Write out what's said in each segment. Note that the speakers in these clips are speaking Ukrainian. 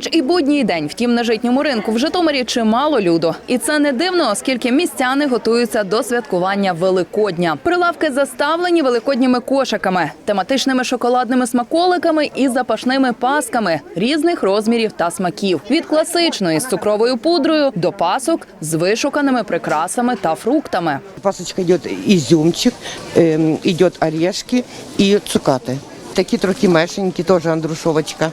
Хоч і будній день, втім на житньому ринку в Житомирі чимало люду, і це не дивно, оскільки містяни готуються до святкування Великодня. Прилавки заставлені великодніми кошиками, тематичними шоколадними смаколиками і запашними пасками різних розмірів та смаків від класичної з цукровою пудрою до пасок з вишуканими прикрасами та фруктами. Пасочка идет изюмчик, эм, идет орешки и цукати. Такі трохи меншенькі, теж андрушовочка.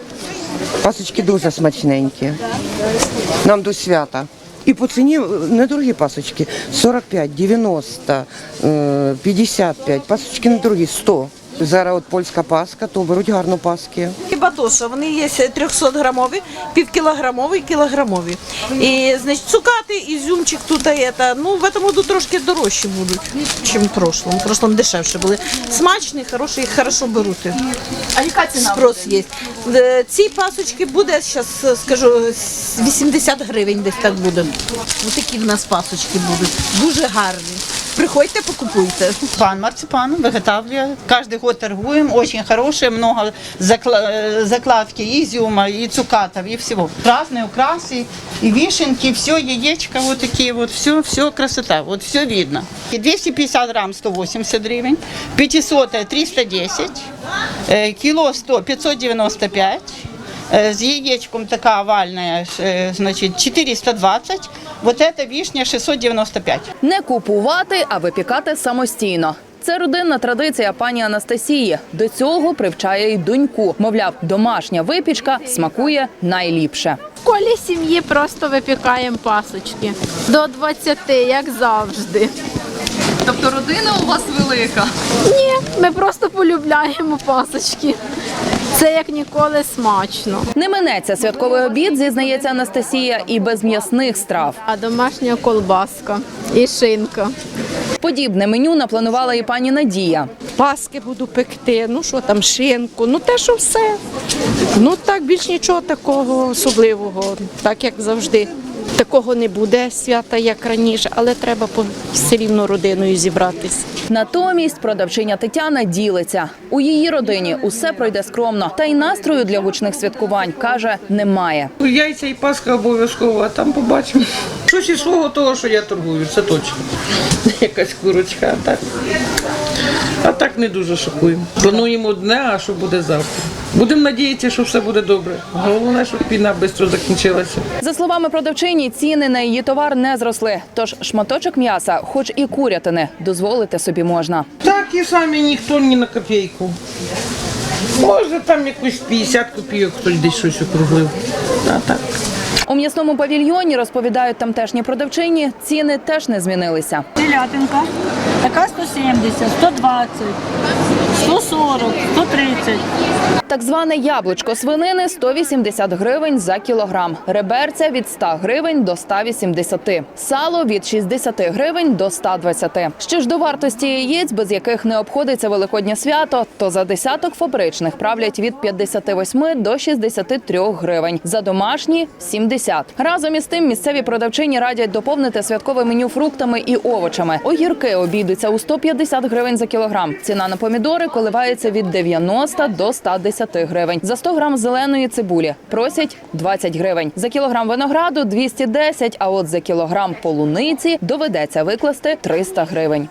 Пасочки дуже смачненькі. Нам до свята. І по ціні е, недорогі пасочки. 45, 90, е, 55. Пасочки недорогі, 100. Зараз от польська паска, то беруть гарно паски. І батоша, вони є 300 грамові, півкілограмові, кілограмові. І значить, цукати, ізюмчик тут є. Та, ну, в цьому году трошки дорожчі будуть, ніж в прошлому. В прошлому дешевше були. Смачні, хороші, їх хорошо беруть. А яка ціна? Спрос є. Е, Ці пасочки буде, зараз скажу, 80 гривень десь так буде. Ось такі в нас пасочки будуть. Дуже гарні. Приходьте, покупуйте. Пан Марципан виготавливает. Каждый год торгуем. Очень хорошие, много закла- э, закладки изюма, и цукатов, и всего. Разные украсы, и вишенки, все, яичко вот такие вот, все, все красота, вот все видно. И 250 грамм 180 гривен, 500 310, э, кило 100 595, э, с яичком такая овальная, э, значит, 420, вот эта вишня 695. Не купувати, а випікати самостійно. Це родинна традиція пані Анастасії. До цього привчає й доньку. Мовляв, домашня випічка смакує найліпше. В колі сім'ї просто випікаємо пасочки. До 20, як завжди. Тобто родина у вас велика. Ні, ми просто полюбляємо пасочки. Це як ніколи смачно. Не минеться святковий обід, зізнається Анастасія, і без м'ясних страв. А домашня колбаска і шинка. Подібне меню напланувала і пані Надія. паски буду пекти, ну що там, шинку, ну те, що все. Ну так, більш нічого такого особливого, так як завжди. Такого не буде свята, як раніше, але треба по- все рівно родиною зібратися. Натомість продавчиня Тетяна ділиться. У її родині усе пройде скромно, та й настрою для гучних святкувань каже немає. Яйця і паска обов'язково, а там побачимо. Щось із свого того, що я торгую, це точно. Якась курочка, а так. А так не дуже шокуємо. Плануємо одне, а що буде завтра. Будемо надіятися, що все буде добре. Головне, щоб війна швидко закінчилася. За словами продавчині, ціни на її товар не зросли. Тож шматочок м'яса, хоч і курятини, дозволити собі можна. Так і самі ніхто ні на копійку. Може там якусь 50 копійок, хтось десь щось округлив. А так. У м'ясному павільйоні розповідають тамтешні продавчині, ціни теж не змінилися. Телятинка, така 170, 120, 140, 130. Так зване яблучко свинини 180 гривень за кілограм, реберця від 100 гривень до 180, сало від 60 гривень до 120. Що ж до вартості яєць, без яких не обходиться великоднє свято, то за десяток фабричних правлять від 58 до 63 гривень, за домашні 70. Разом із тим місцеві продавчині радять доповнити святкове меню фруктами і овочами. Огірки обійдуться у 150 гривень за кілограм. Ціна на помідори коливається від 90 до 110 гривень. За 100 грам зеленої цибулі просять 20 гривень. За кілограм винограду 210, а от за кілограм полуниці доведеться викласти 300 гривень.